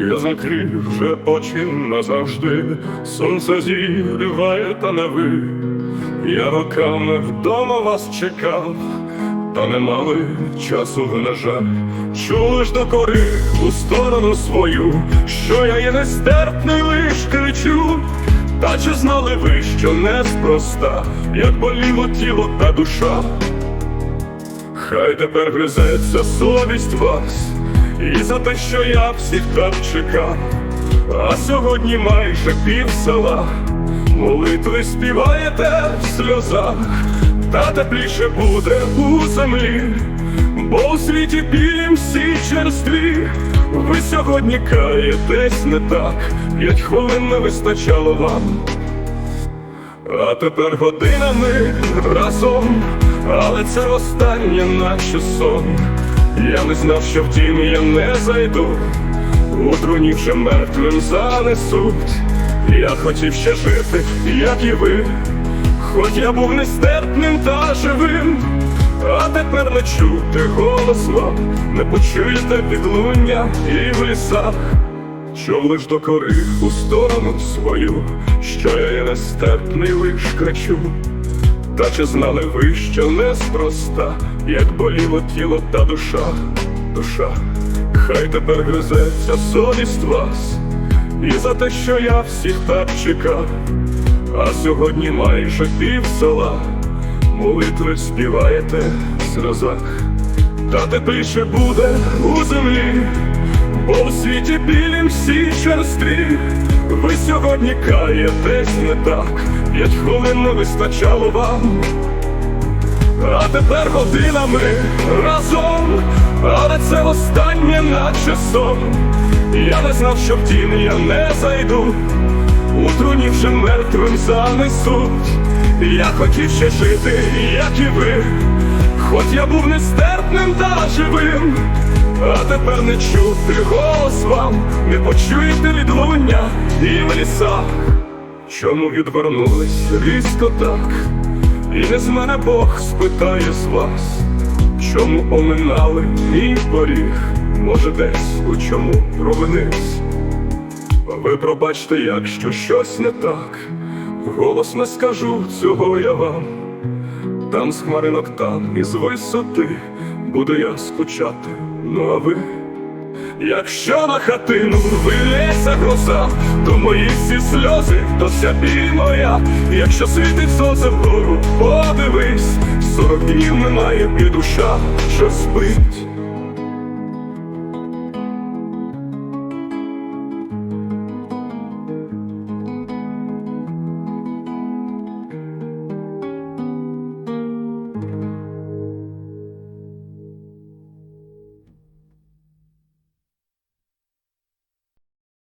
Я закрив вже очі назавжди, сонце зігріває та не ви. Я роками вдома вас чекав, та не мали часу ви, на жаль. Чули ж докори у сторону свою, що я є нестерпний лиш кричу. Та чи знали ви, що неспроста, як боліло тіло та душа? Хай тепер гризеться совість вас, і за те, що я всіх так чекав, а сьогодні майже пів села, молитви співаєте в сльозах, та тепліше буде у землі, бо у світі білім всі черстві. Ви сьогодні каєтесь не так, п'ять хвилин не вистачало вам. А тепер годинами разом, але це останнє наче сон. Я не знав, що в дім я не зайду, у труні вже мертвим занесуть. Я хотів ще жити, як і ви, хоч я був нестерпним та живим, а тепер не чути голос вам, не почуєте підлуння і в лісах. Що лиш докори у сторону свою, що я є нестерпний лиш кричу. Та чи знали ви, що неспроста, як боліло тіло та душа, душа, хай тепер гризеться совість вас, і за те, що я всіх так чекав, а сьогодні майже пів села, молитви співаєте в сльозах, та тепліше буде у землі. Бо у світі білім всі черстві, ви сьогодні каєтесь не так, п'ять хвилин не вистачало вам, а тепер годинами разом, але це останнє наче сон. Я не знав, що в тім я не зайду, у труні вже мертвим занесуть. Я хотів ще жити, як і ви, хоч я був нестерпним та живим. А тепер не чути голос вам, не почуєте відлуння і в лісах. Чому відвернулись різко так? І не з мене Бог спитає з вас, чому оминали мій поріг, може десь у чому провинився. Ви пробачте, якщо щось не так, голос не скажу цього я вам. Там з хмаринок там із висоти буду я скучати, ну а ви, якщо на хатину вилється гроза, то мої всі сльози, то вся біль моя, якщо світить сонце вгору, подивись, сорок днів немає і душа, що спить.